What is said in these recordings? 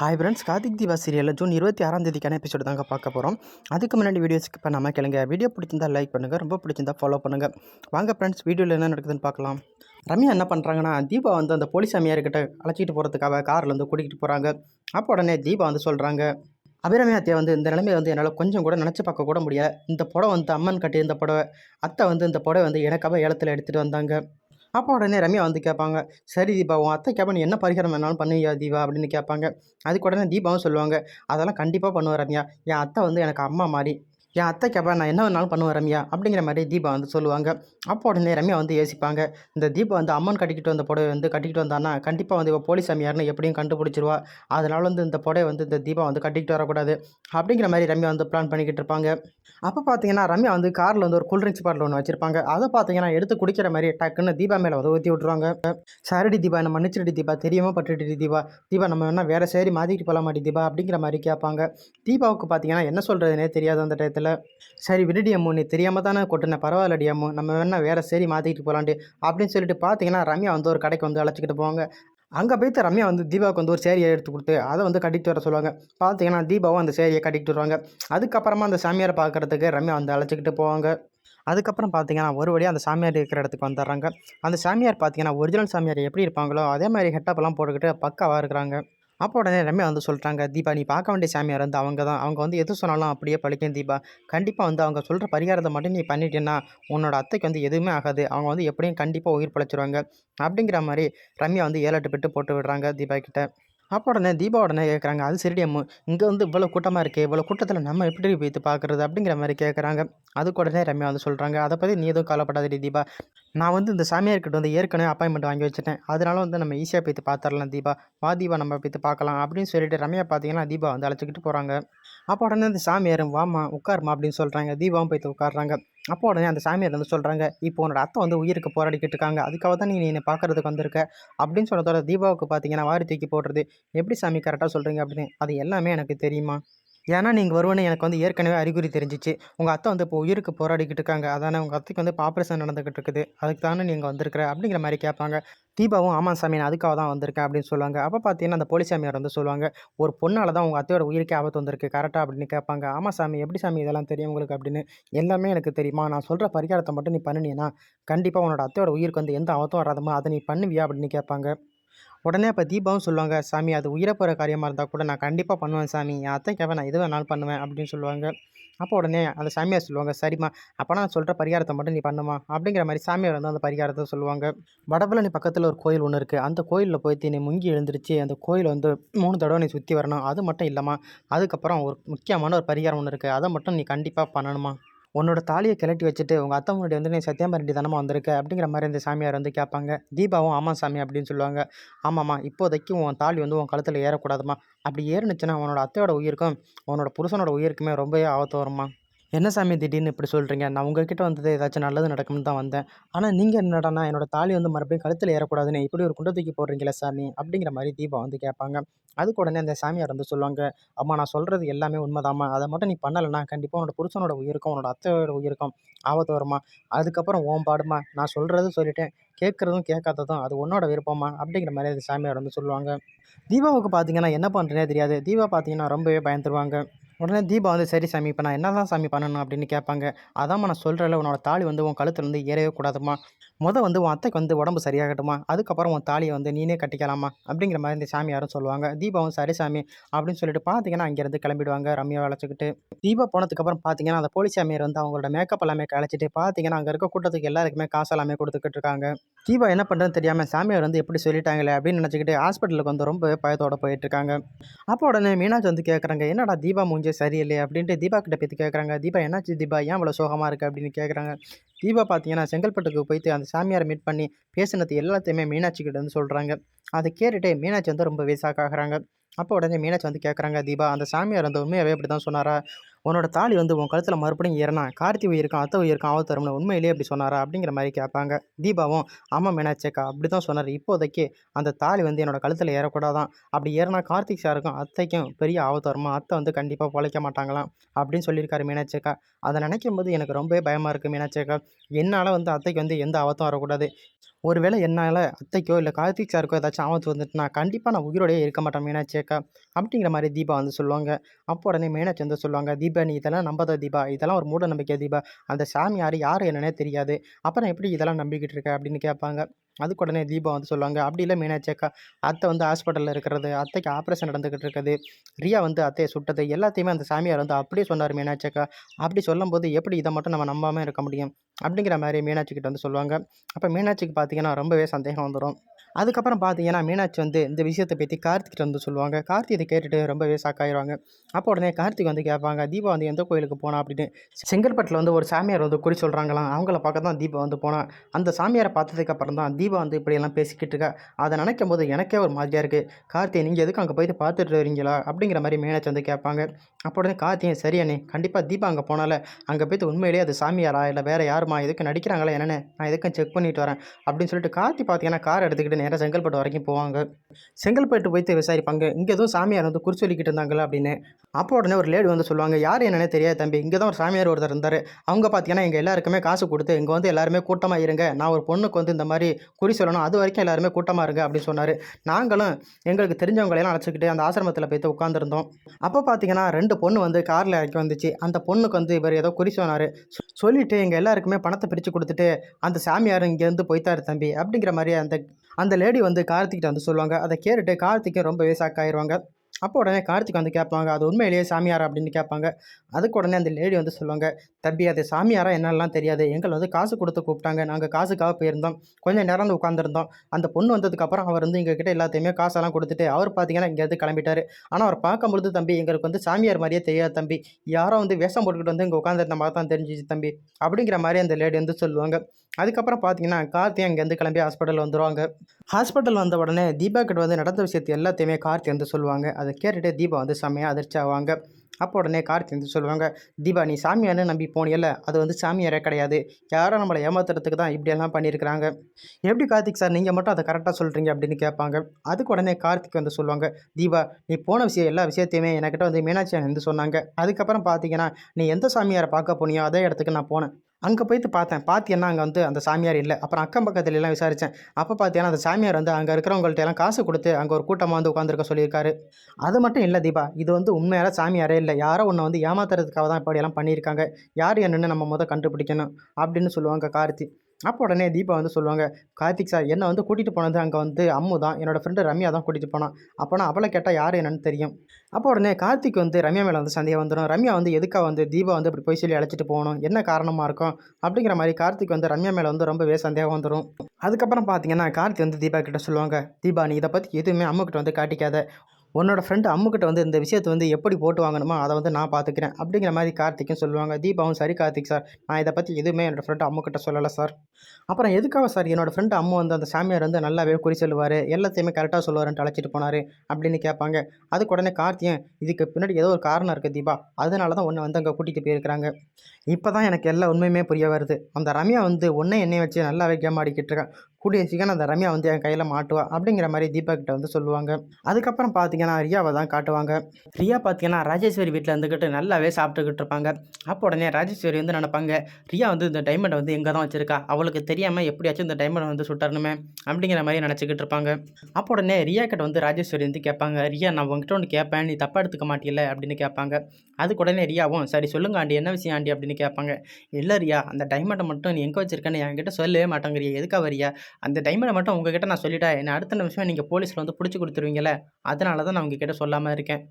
Hi friends Karthik Deepa சீரியலில் June இருபத்தி ஆறாம் தேதிக்கான எபிசோடு தாங்க பார்க்க போகிறோம் அதுக்கு முன்னாடி வீடியோ ஸ்கிப் பண்ணாமல் கேளுங்க. வீடியோ பிடிச்சிருந்தா லைக் பண்ணுங்கள் ரொம்ப பிடிச்சிருந்தா ஃபாலோ பண்ணுங்கள் வாங்க ஃப்ரெண்ட்ஸ் வீடியோவில் என்ன நடக்குதுன்னு பார்க்கலாம். ரம்யா என்ன பண்ணுறாங்கன்னா தீபா வந்து அந்த போலீஸ் அம்மையார்கிட்ட அழைச்சிட்டு போகிறதுக்காக காரில் வந்து கூட்டிகிட்டு போகிறாங்க அப்போ உடனே தீபா வந்து சொல்கிறாங்க அபிரமியாத்தியை வந்து இந்த நிலைமையை வந்து என்னால் கொஞ்சம் கூட நினச்சி பார்க்க கூட முடியல. இந்த புடவை வந்து அம்மன் கட்டியிருந்த புடவை அத்தை வந்து இந்த புடவை வந்து எனக்காக ஏலத்தில் எடுத்துகிட்டு வந்தாங்க. அப்போ உடனே ரம்யா வந்து கேட்பாங்க சரி தீபா உன் அத்தை கேட்பா நீ என்ன பரிகாரம் வேணாலும் பண்ணுவியா தீபா? அப்படின்னு கேட்பாங்க. அதுக்கு உடனே தீபாவும் சொல்லுவாங்க அதெல்லாம் கண்டிப்பாக பண்ணுவேன் ரம்யா. என் அத்தை வந்து எனக்கு அம்மா மாதிரி. என் அத்தை கேப்பா நான் என்ன வேணாலும் பண்ணுவேன் ரம்யா அப்படிங்கிற மாதிரி தீபா வந்து சொல்லுவாங்க. அப்போ உடனே ரம்யா வந்து யோசிப்பாங்க. இந்த தீபா வந்து அம்மன் கட்டிக்கிட்டு வந்த புடவை வந்து கட்டிக்கிட்டு வந்தான்னா கண்டிப்பாக வந்து இப்போ போலீஸ் அம்மையார்னு எப்படியும் கண்டுபிடிச்சிருவா. அதனால் வந்து இந்த புடவை வந்து இந்த தீபா வந்து கட்டிக்கிட்டு வரக்கூடாது அப்படிங்கிற மாதிரி ரம்யா வந்து பிளான் பண்ணிக்கிட்டு இருப்பாங்க. அப்போ பார்த்தீங்கன்னா ரம்யா வந்து காரில் வந்து ஒரு கூல்ட்ரிங்க்ஸ் பாட்டில் ஒன்று வச்சிருப்பாங்க. அதை பார்த்தீங்கன்னா எடுத்து குடிக்கிற மாதிரி டக்குன்னு தீபா மேலே வந்து ஊற்றி விட்ருவாங்க சரிடி தீபா நம்ம மன்னிச்சிடி தீபா தெரியாமல் பட்டுடி தீபா தீபா நம்ம வேணால் வேறு சேரி மாற்றிக்கிட்டு போகலாம் மாட்டி தீபா அப்படிங்கிற மாதிரி கேட்பாங்க. தீபாவுக்கு பார்த்தீங்கன்னா என்ன சொல்கிறதுனே தெரியாது அந்த டயத்தில். சரி விடுடி அம்மு நீ தெரியாமல் தானே கொட்டினேன் பரவாயில்லடி அம்மு நம்ம வேணால் வேறு சேரி மாற்றிக்கிட்டு போகலான்ட்டு அப்படின்னு சொல்லிட்டு பார்த்தீங்கன்னா ரம்யா வந்து ஒரு கடைக்கு வந்து அழைச்சிக்கிட்டு போவாங்க. அங்கே போய்த்து ரம்யா வந்து தீபாவுக்கு வந்து ஒரு சேரியை எடுத்து கொடுத்து அதை வந்து கட்டிட்டு வர சொல்லுவாங்க. பார்த்தீங்கன்னா தீபாவும் அந்த சேரியை கட்டிட்டு வருவாங்க. அதுக்கப்புறமா அந்த சாமியாரை பார்க்குறதுக்கு ரம்யா வந்து அழைச்சிக்கிட்டு போவாங்க. அதுக்கப்புறம் பார்த்தீங்கன்னா ஒரு வழியாக அந்த சாமியார் இருக்கிற இடத்துக்கு வந்துடுறாங்க. அந்த சாமியார் பார்த்தீங்கன்னா ஒரிஜினல் சாமியார் எப்படி இருப்பாங்களோ அதே மாதிரி ஹெட்டப்பெல்லாம் போட்டுக்கிட்டு பக்காவாக இருக்கிறாங்க. அப்போ உடனே ரம்யா வந்து சொல்கிறாங்க தீபா நீ பார்க்க வேண்டிய சாமியார் வந்து அவங்க தான். அவங்க வந்து எது சொன்னாலும் அப்படியே பழிக்கும் தீபா. கண்டிப்பாக வந்து அவங்க சொல்கிற பரிகாரத்தை மட்டும் நீ பண்ணிட்டேன்னா உன்னோட அத்தைக்கு வந்து எதுவுமே ஆகாது. அவங்க வந்து எப்படியும் கண்டிப்பாக உயிர் பழைச்சிருவாங்க. அப்படிங்கிற மாதிரி ரம்யா வந்து ஏழு எட்டு பெட்டு போட்டு விடுறாங்க தீபா கிட்ட. அப்போ உடனே தீபா உடனே கேட்குறாங்க அது சரி அம்மு இங்கே வந்து இவ்வளோ கூட்டமாக இருக்கே இவ்வளோ கூட்டத்தில் நம்ம எப்படி போய்த்து பார்க்குறது அப்படிங்கிற மாதிரி கேட்குறாங்க அதுக்கு உடனே ரம்யா வந்து சொல்கிறாங்க அதை பற்றி நீ எதுவும் கவலைப்படாதடி தீபா. நான் வந்து இந்த சாமியார்கிட்ட வந்து ஏற்கனவே அப்பாயின்மெண்ட் வாங்கி வச்சுட்டேன். அதனால வந்து நம்ம ஈஸியாக போய்த்து பார்த்துடலாம் தீபா. வா தீபா நம்ம போய்த்து பார்க்கலாம் அப்படின்னு சொல்லிட்டு ரம்யா பார்த்தீங்கன்னா தீபா வந்து அழைச்சிக்கிட்டு போகிறாங்க அப்போ உடனே அந்த சாமியாரும் வாமா உட்காருமா அப்படின்னு சொல்கிறாங்க தீபாவும் போய்த்து உட்காடுறாங்க அப்போ உடனே அந்த சாமியார் வந்து சொல்கிறாங்க இப்போ உன்னோட அத்தை வந்து உயிருக்கு போராடிக்கிட்டு இருக்காங்க. அதுக்காக தான் நீ என்னை பார்க்கறதுக்கு வந்திருக்க. அப்படின்னு சொன்னதோட தீபாவுக்கு பார்த்தீங்கன்னா வாரி தூக்கி போடுறது. எப்படி சாமி கரெக்டாக சொல்கிறீங்க அப்படின்னு? அது எல்லாமே எனக்கு தெரியுமா? ஏன்னா நீங்கள் வருவன்னு எனக்கு வந்து ஏற்கனவே அறிகுறி தெரிஞ்சிச்சு. உங்கள் அத்தை வந்து இப்போ உயிருக்கு போராடிக்கிட்டு இருக்காங்க. அதானே உங்கள் அத்தைக்கு வந்து இப்போ ஆப்ரேஷன் நடந்துக்கிட்டு இருக்குது. அதுக்கு தானே நீங்கள் வந்திருக்கிற? அப்படிங்கிற மாதிரி கேட்பாங்க. தீபாவும் ஆமாம் சாமி நான் அதுக்காக தான் வந்திருக்கேன் அப்படின்னு சொல்லுவாங்க. அப்போ பார்த்தீங்கன்னா அந்த போலீஸ் சாமியார் வந்து சொல்லுவாங்க ஒரு பொண்ணால் தான் உங்கள் அத்தையோட உயிருக்கே ஆபத்து வந்திருக்கு. கரெக்டாக அப்படின்னு கேட்பாங்க. ஆமாம் சாமி எப்படி சாமி இதெல்லாம் தெரியும் உங்களுக்கு? அப்படின்னு. எல்லாமே எனக்கு தெரியுமா? நான் சொல்கிற பரிகாரத்தை மட்டும் நீ பண்ணினீன்னா கண்டிப்பாக உன்னோட அத்தையோட உயிருக்கு வந்து எந்த ஆபத்தும் வராதமா அதை நீ பண்ணுவியா? அப்படின்னு கேட்பாங்க. உடனே அப்போ தீபாவும் சொல்லுவாங்க சாமி அது உயிரை போகிற காரியமாக இருந்தால் கூட நான் கண்டிப்பாக பண்ணுவேன் சாமி. என் கேட்பேன் நான் எது வேணாலும் பண்ணுவேன் அப்படின்னு சொல்லுவாங்க. அப்போ உடனே அந்த சாமியார் சொல்லுவாங்க சரிம்மா அப்போ நான் சொல்கிற பரிகாரத்தை மட்டும் நீ பண்ணுமா? அப்படிங்கிற மாதிரி சாமியார் வந்து அந்த பரிகாரத்தை சொல்லுவாங்க. வடபழனி பக்கத்தில் ஒரு கோயில் ஒன்று இருக்குது அந்த கோயிலில் போயிட்டு நீ முங்கி எழுந்திருச்சு அந்த கோயில் வந்து மூணு தடவை நீ சுற்றி வரணும். அது மட்டும் இல்லைம்மா அதுக்கப்புறம் ஒரு முக்கியமான ஒரு பரிகாரம் ஒன்று இருக்குது அதை மட்டும் நீ கண்டிப்பாக பண்ணணுமா? உன்னோட தாலியை கிளட்டி வச்சுட்டு உங்கள் அத்தை முன்னாடி வந்து நீ சத்தியமாரண்டி தானமாக வந்திருக்க? அப்படிங்கிற மாதிரி இந்த சாமியார் வந்து கேட்பாங்க. தீபாவும் ஆமாம் சாமி அப்படின்னு சொல்லுவாங்க. ஆமாம்மா இப்போதைக்கு உன் தாலி வந்து உன் கழுத்தில் ஏறக்கூடாதுமா அப்படி ஏறுனுச்சுன்னா உன்னோட அத்தையோட உயிருக்கும் உன்னோட புருஷனோட உயிருக்குமே ரொம்பவே ஆபத்து வருமா என்ன சாமி திடீர்னு இப்படி சொல்கிறீங்க நான் உங்ககிட்ட வந்தது ஏதாச்சும் நல்லது நடக்கும்னு தான் வந்தேன். ஆனால் நீங்கள் என்னடானா என்னோடய தாலி வந்து மறுபடியும் கழுத்தில் ஏறக்கூடாதுன்னு இப்படி ஒரு குண்டை தூக்கி போடுறீங்களே சாமி? அப்படிங்கிற மாதிரி தீபா வந்து கேட்பாங்க. அதுக்கு உடனே அந்த சாமியார் வந்து சொல்லுவாங்க அம்மா நான் சொல்கிறது எல்லாமே உண்மைதாம்மா. அதை மட்டும் நீ பண்ணலைன்னா கண்டிப்பாக உன்னோட புருஷனோட உயிருக்கும் உன்னோட அத்தையோட உயிருக்கும். ஆபத்து வருமா அதுக்கப்புறம் ஓம் பாடுமா நான் சொல்கிறது சொல்லிட்டேன். கேட்குறதும் கேட்காததும் அது உன்னோட விருப்பமா அப்படிங்கிற மாதிரி அந்த சாமியார் வந்து சொல்லுவாங்க. தீபாவுக்கு பார்த்தீங்கன்னா என்ன பண்ணுறேனே தெரியாது. தீபா பார்த்தீங்கன்னா ரொம்பவே பயந்துருவாங்க. உடனே தீபா வந்து சரி சாமி இப்போ நான் என்ன தான் சாமி பண்ணணும்? அப்படின்னு கேட்பாங்க. அதாம்மா நான் சொல்கிறேன்ல உன்னோட தாலி வந்து உன் கழுத்துலேருந்து ஏறவே கூடாதுமா மொதல் வந்து உன் அத்தைக்கு வந்து உடம்பு சரியாகட்டுமா அதுக்கப்புறம் உன் தாலியை வந்து நீனே கட்டிக்கலாமா அப்படிங்கிற மாதிரி இந்த சாமியாரும் சொல்லுவாங்க. தீபாவும் சரி சாமி அப்படின்னு சொல்லிட்டு பார்த்தீங்கன்னா அங்கேருந்து கிளம்பிடுவாங்க ரம்யாவை அழைச்சிக்கிட்டு. தீபா போனதுக்கப்புறம் பார்த்தீங்கன்னா அந்த போலீஸ் சாமியார் வந்து அவங்களோட மேக்கப் எல்லாமே கழிச்சிட்டு பார்த்தீங்கன்னா அங்கே இருக்க கூட்டத்துக்கு எல்லாருக்குமே காசு எல்லாமே கொடுத்துக்கிட்டு இருக்காங்க. தீபா என்ன பண்ணுறதுன்னு தெரியாமல் சாமியார் வந்து எப்படி சொல்லிட்டாங்களே? அப்படின்னு நினச்சிக்கிட்டு ஹாஸ்பிட்டலுக்கு வந்து ரொம்ப பயத்தோட போயிட்டு இருக்காங்க. அப்போ உடனே மீனாட்சி வந்து கேட்குறாங்க என்னடா தீபா மூஞ்சி சரியில்லை அப்படின்ட்டு தீபா கிட்ட போய் கேட்குறாங்க தீபா என்னாச்சு தீபா? ஏன் இவ்வளோ சோகமாக இருக்குது அப்படின்னு கேட்குறாங்க தீபா பார்த்தீங்கன்னா செங்கல்பட்டுக்கு போயிட்டு அந்த சாமியாரை மீட் பண்ணி பேசினது எல்லாத்தையுமே மீனாட்சி கிட்ட வந்து சொல்கிறாங்க அதை கேட்டுட்டு மீனாட்சி வந்து ரொம்ப வேசாக்காகிறாங்க அப்போ உடனே மீனாட்சி வந்து கேட்குறாங்க தீபா அந்த சாமியார் வந்து உண்மையாகவே அப்படி தான் சொன்னாரா? உன்னோட தாலி வந்து உன் கழுத்தில் மறுபடியும் ஏறினா கார்த்தி உயிருக்கும் அத்தை உயிருக்கும் ஆபத்து தரும்னு உண்மையிலேயே அப்படி சொன்னாரா? அப்படிங்கிற மாதிரி கேட்பாங்க. தீபாவும் ஆமாம் மீனாட்சிக்கா அப்படி தான் சொன்னார். இப்போதைக்கு அந்த தாலி வந்து என்னோட கழுத்தில் ஏறக்கூடாதான். அப்படி ஏறினா கார்த்திக் சாருக்கும் அத்தைக்கும் பெரிய ஆபத்து வருமா அத்தை வந்து கண்டிப்பாக பொழைக்க மாட்டாங்களாம். அப்படின்னு சொல்லியிருக்காரு மீனாட்சிக்கா. அதை நினைக்கும் போது எனக்கு ரொம்பவே பயமாக இருக்குது மீனாட்சிக்கா. என்னால் வந்து அத்தைக்கு வந்து எந்த ஆபத்தும் வரக்கூடாது. ஒருவேளை என்னால் அத்தைக்கோ இல்லை கார்த்திக் சாருக்கோ ஏதாச்சும் ஆபத்து வந்துட்டுனா கண்டிப்பாக நான் உயிரோடையே இருக்க மாட்டேன் மீனாட்சியக்கா அப்படிங்கிற மாதிரி தீபா வந்து சொல்லுவாங்க. அப்போ உடனே மீனாட்சி வந்து சொல்லுவாங்க தீபா நீ இதெல்லாம் நம்பாத தீபா. இதெல்லாம் ஒரு மூட நம்பிக்கை தீபா. அந்த சாமி யார் யார் என்னன்னே தெரியாது. அப்புறம் எப்படி இதெல்லாம் நம்பிக்கிட்டு இருக்க அப்படின்னு கேட்பாங்க. அதுக்கு உடனே தீபா வந்து சொல்லுவாங்க அப்படி இல்லை மீனாட்சி அக்கா அத்தை வந்து ஹாஸ்பிட்டலில் இருக்கிறது அத்தைக்கு ஆப்ரேஷன் நடந்துக்கிட்டு இருக்குது. ரியா வந்து அத்தையை சுட்டது எல்லாத்தையுமே அந்த சாமியார் வந்து அப்படியே சொன்னார் மீனாட்சி அக்கா. அப்படி சொல்லும்போது எப்படி இதை மட்டும் நம்ம நம்பாமல் இருக்க முடியும்? அப்படிங்கிற மாதிரி மீனாட்சி கிட்ட வந்து சொல்லுவாங்க. அப்போ மீனாட்சிக்கு பார்த்தீங்கன்னா ரொம்பவே சந்தேகம் வந்துடும் அதுக்கப்புறம் பார்த்தீங்கன்னா மீனாட்சி வந்து இந்த விஷயத்தை பற்றி கார்த்திகிட்ட வந்து சொல்லுவாங்க. கார்த்தி இதை கேட்டுட்டு ரொம்பவே சாக்காயிருவாங்க அப்போ உடனே கார்த்திக் வந்து கேட்பாங்க தீபா வந்து எந்த கோயிலுக்கு போனா? அப்படின்னு. செங்கல்பட்டில் வந்து ஒரு சாமியார் வந்து குறி சொல்கிறாங்களாம் அவங்கள பார்க்க தான் தீபா வந்து போனான் அந்த சாமியாரை பார்த்ததுக்கு அப்புறம் தான் தீபா வந்து இப்படியெல்லாம் பேசிக்கிட்டு இருக்கா. அதை நினைக்கும் போது எனக்கே ஒரு மாதிரியாக இருக்குது கார்த்தி நீங்கள் எதுக்கு அங்கே போயிட்டு பார்த்துட்டு வரீங்களா அப்படிங்கிற மாதிரி மீனாட்சி வந்து கேட்பாங்க அப்போ உடனே கார்த்தியும் சரி அண்ணே கண்டிப்பாக தீபா அங்கே போனால அங்கே போயிட்டு உண்மையிலேயே அது சாமியாரா? இல்லை வேறு யாருமா? எதுக்கு நடிக்கிறாங்களா? என்னென்ன? நான் எதுக்கும் செக் பண்ணிட்டு வரேன். அப்படின்னு சொல்லிட்டு கார்த்தி பார்த்தீங்கன்னா கார் எடுத்துக்கிட்டு நேராக செங்கல்பட்டு வரைக்கும் போவாங்க. செங்கல்பட்டு போய்த்து விசாரிப்பாங்க. இங்கே எதுவும் சாமியார் வந்து குறி சொல்லிக்கிட்டு இருந்தாங்களா அப்படின்னு. அப்போ உடனே ஒரு லேடி வந்து சொல்லுவாங்க யார் என்னன்னே தெரியாது தம்பி. இங்கே தான் ஒரு சாமியார் ஒருத்தர் இருந்தார். அவங்க பார்த்தீங்கன்னா எங்கள் எல்லாருக்குமே காசு கொடுத்து இங்கே வந்து எல்லாருமே கூட்டமாக இருங்க. நான் ஒரு பொண்ணுக்கு வந்து இந்த மாதிரி குறி சொல்லணும். அது வரைக்கும் எல்லாருமே கூட்டமாக இருங்க அப்படின்னு சொன்னார். நாங்களும் எங்களுக்கு தெரிஞ்சவங்களையெல்லாம் அழைச்சிக்கிட்டு அந்த ஆசிரமத்தில் போய்த்து உட்காந்துருந்தோம் அப்போ பார்த்தீங்கன்னா ரெண்டு பொண்ணு வந்து காரில் இறக்கி வந்துச்சு. அந்த பொண்ணுக்கு வந்து இவர் ஏதோ குறி சொன்னார். சொல்லிட்டு எங்கள் எல்லாருக்குமே பணத்தை பிரித்து கொடுத்துட்டு அந்த சாமியார் இங்கேருந்து போய்த்தாரு தம்பி அப்படிங்கிற மாதிரி அந்த அந்த லேடி வந்து கார்த்திக்கிட்ட வந்து சொல்லுவாங்க. அதை கேட்டுட்டு கார்த்திக்கும் ரொம்பவே ஷாக் அப்போ உடனே கார்த்திக் வந்து கேட்பாங்க அது உண்மையிலேயே சாமியாரா? அப்படின்னு கேட்பாங்க. அதுக்கு உடனே அந்த லேடி வந்து சொல்லுவாங்க தம்பி அது சாமியாரா என்னெல்லாம் தெரியாது. எங்களை வந்து காசு கொடுத்து கூப்பிட்டாங்க. நாங்கள் காசுக்காக போயிருந்தோம். கொஞ்சம் நேரம் வந்து உட்காந்துருந்தோம் அந்த பொண்ணு வந்ததுக்கப்புறம் அவர் வந்து எங்ககிட்ட எல்லாத்தையுமே காசெல்லாம் கொடுத்துட்டு அவர் பார்த்தீங்கன்னா இங்கேருந்து கிளம்பிட்டாரு. ஆனால் அவர் பார்க்கும்பொழுது தம்பி எங்களுக்கு வந்து சாமியார் மாதிரியே தெரியாது தம்பி. யாரோ வந்து வேஷம் போட்டுக்கிட்டு வந்து இங்கே உட்காந்துருந்த மாதிரி தான் தெரிஞ்சிச்சு தம்பி. அப்படிங்கிற மாதிரி அந்த லேடி வந்து சொல்லுவாங்க. அதுக்கப்புறம் பார்த்தீங்கன்னா கார்த்தி அங்கேருந்து கிளம்பி ஹாஸ்பிட்டல் வந்துடுவாங்க ஹாஸ்பிட்டல் வந்த உடனே தீபா கிட்ட வந்து நடந்த விஷயத்தை எல்லாத்தையுமே கார்த்தி வந்து சொல்லுவாங்க. அதை கேட்டுகிட்டே தீபா வந்து செம்மையாக அதிர்ச்சி ஆவாங்க அப்போ உடனே கார்த்தி வந்து சொல்லுவாங்க தீபா நீ சாமியார்னு நம்பி போனியல்ல? அது வந்து சாமியாரே கிடையாது. யாரோ நம்மளை ஏமாத்துறதுக்கு தான் இப்படியெல்லாம் பண்ணியிருக்கிறாங்க. எப்படி கார்த்திக் சார் நீங்கள் மட்டும் அதை கரெக்டாக சொல்கிறீங்க அப்படின்னு கேட்பாங்க. அதுக்கு உடனே கார்த்திக் வந்து சொல்லுவாங்க தீபா நீ போன விஷயம் எல்லா விஷயத்தையுமே என்கிட்ட வந்து மீனாட்சி வந்து சொன்னாங்க. அதுக்கப்புறம் பார்த்தீங்கன்னா நீ எந்த சாமியாரை பார்க்க போனியோ அதே இடத்துக்கு நான் போனேன். அங்கே போயிட்டு பார்த்தேன். பார்த்தீங்கன்னா அங்கே வந்து அந்த சாமியார் இல்லை. அப்புறம் அக்கம் பக்கத்துல எல்லாம் விசாரித்தேன் அப்போ பார்த்தீங்கன்னா அந்த சாமியார் வந்து அங்கே இருக்கிறவங்கள்ட்ட எல்லாம் காசு கொடுத்து அங்கே ஒரு கூட்டமாக வந்து உட்காந்துருக்க சொல்லியிருக்காரு. அது மட்டும் இல்லை தீபா. இது வந்து உண்மையான சாமியாரே இல்லை. யாரோ ஒன்று வந்து ஏமாத்துறதுக்காக தான் இப்படியெல்லாம் பண்ணியிருக்காங்க. யார் என்னென்னு நம்ம முதல் கண்டுபிடிக்கணும். அப்படின்னு சொல்லுவாங்க கார்த்தி. அப்போ உடனே தீபா வந்து சொல்லுவாங்க கார்த்திக் சார் என்னை வந்து கூட்டிகிட்டு போனது அங்கே வந்து அம்மு தான். என்னோடய ஃப்ரெண்டு ரம்யா தான் கூட்டிகிட்டு போனான். அப்போனா அவளை கேட்டால் யார் என்னன்னு தெரியும். அப்போ உடனே கார்த்திக் வந்து ரம்யா மேலே வந்து சந்தேகம் வந்துடும் ரம்யா வந்து எதுக்காக வந்து தீபா வந்து இப்படி போய் சொல்லி அழைச்சிட்டு போகணும்? என்ன காரணமாக இருக்கும்? அப்படிங்கிற மாதிரி கார்த்திக் வந்து ரம்யா மேலே வந்து ரொம்பவே சந்தேகம் வந்துடும் அதுக்கப்புறம் பார்த்தீங்கன்னா கார்த்திக் வந்து தீபா கிட்ட சொல்லுவாங்க தீபா நீ இதை பற்றி எதுவுமே அம்முக்கிட்ட வந்து காட்டிக்காத. உன்னோட ஃப்ரெண்டு அம்முக்கிட்ட வந்து இந்த விஷயத்தை வந்து எப்படி போட்டு வாங்கணுமோ அதை வந்து நான் பார்த்துக்கிறேன் அப்படிங்கிற மாதிரி கார்த்திக்கும் சொல்லுவாங்க. தீபாவும் சரி கார்த்திக் சார் நான் இதை பற்றி எதுவுமே என்னோடய ஃப்ரெண்டு அம்முக்கிட்ட சொல்லலை சார் அப்புறம் எதுக்காக சார் என்னோடய ஃப்ரெண்டு அம்மு வந்து அந்த சாமியார் வந்து நல்லாவே குறி சொல்லுவார்? எல்லாத்தையுமே கரெக்டாக சொல்லுவார்ன்ட்டு அழைச்சிட்டு போனார் அப்படின்னு கேட்பாங்க. அதுக்கு உடனே கார்த்தியன் இதுக்கு பின்னாடி ஏதோ ஒரு காரணம் இருக்குது தீபா. அதனால தான் உன்னை வந்து அங்கே கூட்டிகிட்டு போயிருக்கிறாங்க. இப்போ தான் எனக்கு எல்லா உண்மையுமே புரிய வருது. அந்த ரம்யா வந்து ஒன்றை என்னை வச்சு நல்லாவே கேம் ஆடிக்கிட்டு இருக்கேன் கூடிய சீக்கிரம் அந்த ரம்யா வந்து என் கையில் மாட்டுவா அப்படிங்கிற மாதிரி தீபக்கிட்ட கிட்ட வந்து சொல்லுவாங்க. அதுக்கப்புறம் பார்த்தீங்கன்னா ரியாவை தான் காட்டுவாங்க. ரியா பார்த்தீங்கன்னா ராஜேஸ்வரி வீட்டில் இருந்துக்கிட்டு நல்லாவே சாப்பிட்டுக்கிட்டு இருப்பாங்க. அப்போ உடனே ராஜேஸ்வரி வந்து நினைப்பாங்க ரியா வந்து இந்த டைமண்டை வந்து எங்கே தான் வச்சிருக்கா? அவளுக்கு தெரியாமல் எப்படியாச்சும் இந்த டைமண்டை வந்து சுட்டரணுமே அப்படிங்கிற மாதிரி நினச்சிக்கிட்டு இருப்பாங்க. அப்போ உடனே ரியா கிட்ட வந்து ராஜேஸ்வரி வந்து கேட்பாங்க ரியா நான் உங்ககிட்ட ஒன்று கேட்பேன் நீ தப்பாக எடுத்துக்க மாட்டில்ல அப்படின்னு கேட்பாங்க. அதுக்கு உடனே ரியாவும் சரி சொல்லுங்க ஆண்டி என்ன விஷயம் ஆண்டி? அப்படின்னு கேட்பாங்க. இல்லை ரியா அந்த டைமண்டை மட்டும் நீ எங்கே வச்சிருக்கேன்னு என்கிட்ட சொல்லவே மாட்டேங்கிறியா எதுக்காக வரியா அந்த டைமண்டை மட்டும் உங்ககிட்ட நான் சொல்லிட்டேன் என்ன அடுத்த நிமிஷம் நீங்கள் போலீஸில் வந்து பிடிச்சி கொடுத்துருவீங்களே அதனால தான் நான் உங்ககிட்ட சொல்லாமல் இருக்கேன்.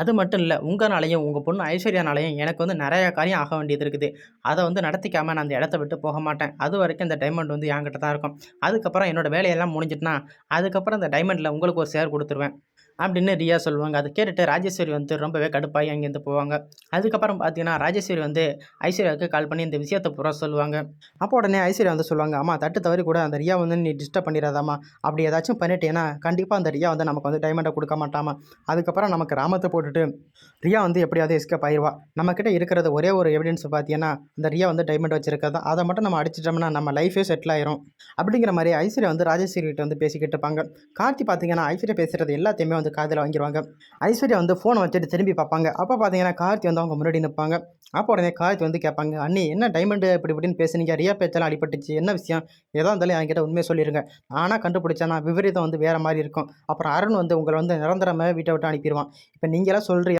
அது மட்டும் இல்லை உங்களாலையும் உங்கள் பொண்ணு ஐஸ்வர்யானாலையும் எனக்கு வந்து நிறையா காரியம் ஆக வேண்டியது இருக்குது. அதை வந்து நடத்திக்காமல் நான் அந்த இடத்த விட்டு போக மாட்டேன். அது வரைக்கும் இந்த டைமண்ட் வந்து என்கிட்ட தான் இருக்கும். அதுக்கப்புறம் என்னோடய வேலையெல்லாம் முடிஞ்சிட்டுனா அதுக்கப்புறம் அந்த டைமண்டில் உங்களுக்கு ஒரு ஷேர் கொடுத்துருவேன். அப்படின்னு ரியா சொல்லுவாங்க. அதை கேட்டுட்டு ராஜேஸ்வரி வந்து ரொம்பவே கடுப்பாகி அங்கேருந்து போவாங்க. அதுக்கப்புறம் பார்த்தீங்கன்னா ராஜேஸ்வரி வந்து ஐஸ்வர்யாவுக்கு கால் பண்ணி இந்த விஷயத்தை பூரா சொல்லுவாங்க. அப்போ உடனே ஐஸ்வர்யா வந்து சொல்லுவாங்க அம்மா தட்டு தவறி கூட அந்த ரியா வந்து நீ டிஸ்டர்ப் பண்ணிடாதாம்மா அப்படி ஏதாச்சும் பண்ணிட்டேன்னா கண்டிப்பாக அந்த ரியா வந்து நமக்கு வந்து டைமண்டை கொடுக்க மாட்டாமா அதுக்கப்புறம் நமக்கு ராமத்தை போட்டுட்டு ரியா வந்து எப்படியாவது எஸ்கேப் ஆயிடுவா நம்மக்கிட்ட இருக்கிறது ஒரே ஒரு எவிடன்ஸ் பார்த்தீங்கன்னா அந்த ரியா வந்து டைமண்ட் வச்சிருக்கதா அதை மட்டும் நம்ம அடிச்சிட்டோம்னா நம்ம லைஃபே செட்டில் ஆயிரும். அப்படிங்கிற மாதிரி ஐஸ்வர்யா வந்து ராஜேஸ்வரி கிட்ட வந்து பேசிக்கிட்டு இருப்பாங்க. கார்த்தி பார்த்தீங்கன்னா ஐஸ்வர்யா பேசுகிறது எல்லாத்தையுமே வந்து காதில் வாங்கிடுவாங்க ஐஸ்வர்யா வந்து ஃபோனை வச்சுட்டு திரும்பி பார்ப்பாங்க. அப்போ பார்த்தீங்கன்னா கார்த்தி வந்து அவங்க முன்னாடி நிற்பாங்க அப்போ உடனே கார்த்தி வந்து கேட்பாங்க அண்ணி என்ன டைமண்டு இப்படி இப்படின்னு பேசுனீங்க? ரியா பேச்செல்லாம் அடிபட்டுச்சு. என்ன விஷயம்? ஏதோ இருந்தாலும் என்கிட்ட உண்மையை சொல்லிடுங்க நானாக கண்டுபிடிச்சேன்னா விபரீதம் வந்து வேறு மாதிரி இருக்கும். அப்புறம் அருண் வந்து உங்களை வந்து நிரந்தரமாக வீட்டை விட்டு அனுப்பிடுவான் இப்போ நீங்களாம் சொல்கிறீங்க